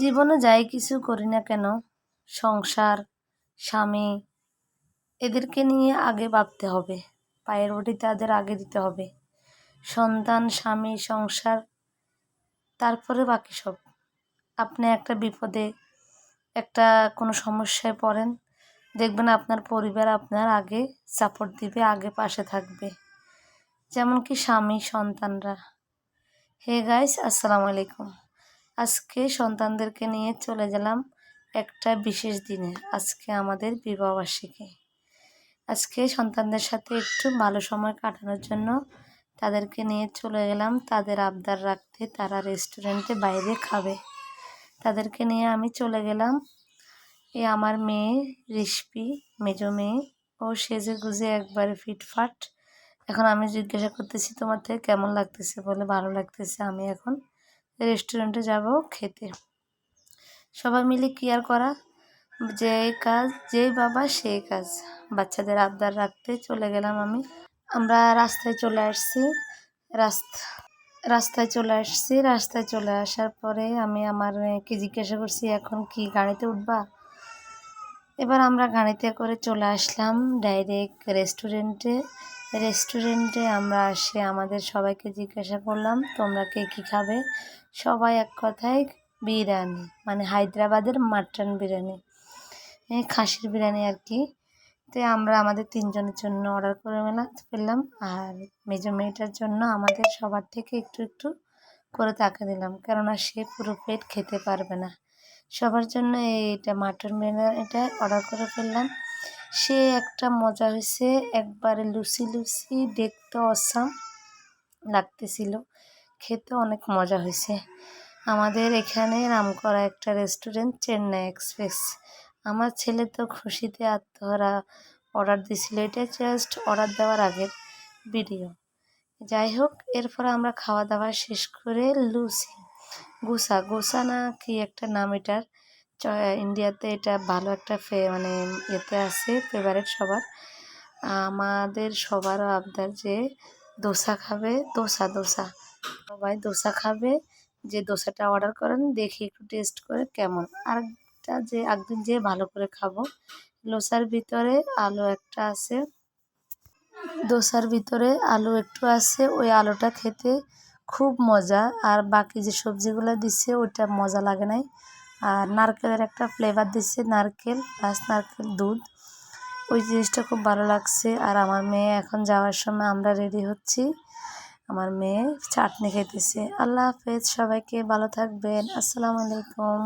জীবনে যাই কিছু করি না কেন? সংসার, স্বামী, এদেরকে নিয়ে আগে ভাবতে হবে। পায়ের ওটি তাদের আগে দিতে হবে। সন্তান, স্বামী, সংসার, তারপরে বাকি সব। আপনি একটা বিপদে, একটা কোনো সমস্যায় পড়েন, দেখবেন আপনার পরিবার আপনার আগে সাপোর্ট দিবে, আগে পাশে থাকবে। যেমন কি স্বামী, সন্তানরা। হে গাইস আসসালামু আলাইকুম। আজকে সন্তানদেরকে নিয়ে চলে গেলাম একটা বিশেষ দিনে, আজকে আমাদের বিবাহবার্ষিকী। আজকে সন্তানদের সাথে একটু ভালো সময় কাটানোর জন্য তাদেরকে নিয়ে চলে গেলাম। তাদের আবদার রাখতে তারা রেস্টুরেন্টে বাইরে খাবে। তাদেরকে নিয়ে আমি চলে গেলাম। এ আমার মেয়ে রিসপি মেজো মেয়ে। ও সেজে গুজে একবারে ফিটফাট। এখন আমি জিজ্ঞাসা করতেছি, তোমার থেকে কেমন লাগতেছে? বলে, ভালো লাগতেছে। আমি এখন রেস্টুরেন্টে যাব খেতে। সবাই মিলে কি আর করা? যে কাজ যেই বাবা সেই কাজ। বাচ্চাদের আবদার রাখতে চলে গেলাম আমি। আমরা রাস্তায় চলে আসছি। রাস্তা, রাস্তায় চলে আসছি। রাস্তায় চলে আসার পরে আমি আমার মেয়েকে জিজ্ঞাসা করছি, এখন কি গাড়িতে উঠবা? এবার আমরা গাড়িতে করে চলে আসলাম ডাইরেক্ট রেস্টুরেন্টে। রেস্টুরেন্টে আমরা আসে, আমাদের সবাইকে জিজ্ঞাসা করলাম, তোমরা কে কী খাবে? সবাই এক কথায় বিরিয়ানি মানে হায়দ্রাবাদের মাটন বিরিয়ানি খাসির বিরিয়ানি আর কি। তো আমরা আমাদের তিনজনের জন্য অর্ডার করে মেলা, ফেললাম, আর মেজো মেয়েটার জন্য আমাদের সবার থেকে একটু একটু করে তাকে দিলাম, কেননা সে পুরো পেট খেতে পারবে না। সবার জন্য এইটা মাটন বিরিয়ানিটা অর্ডার করে ফেললাম। সে একটা মজা হয়েছে। একবারে লুসি লুসি দেখতে অসাম লাগতেছিল। খেতে অনেক মজা হয়েছে। আমাদের এখানে নাম করা একটা রেস্টুরেন্ট, চেন্নাই এক্সপ্রেস। আমার ছেলে তো খুশিতে আত্মহারা অর্ডার দিছিল এটা জাস্ট অর্ডার দেওয়ার আগের ভিডিও যাই হোক, এরপর আমরা খাওয়া দাওয়া শেষ করে লুসি গুসা গুসা না কি একটা নাম এটার? ইন্ডিয়াতে এটা ভালো একটা ফে মানে ইয়েতে আছে ফেভারেট সবার। আমাদের সবারও আবদার যে দোসা খাবে, দোসা দোসা। সবাই দোসা খাবে, যে দোসাটা অর্ডার করেন, দেখি একটু টেস্ট করে কেমন। আরেকটা যে একদিন যে ভালো করে খাব লোসার ভিতরে আলু একটা আছে। দোসার ভিতরে আলু একটু আছে, ওই আলুটা খেতে খুব মজা। আর বাকি যে সবজিগুলো দিচ্ছে ওইটা মজা লাগে নাই। আর নারকেলের একটা ফ্লেভার দিচ্ছে, নারকেল প্লাস নারকেল, দুধ। ওই জিনিসটা খুব ভালো লাগছে। আর আমার মেয়ে এখন যাওয়ার সময় আমরা রেডি হচ্ছি। আমার মেয়ে চাটনি খেতেছে আল্লাহ হাফেজ, সবাইকে ভালো থাকবেন। আসসালামু আলাইকুম।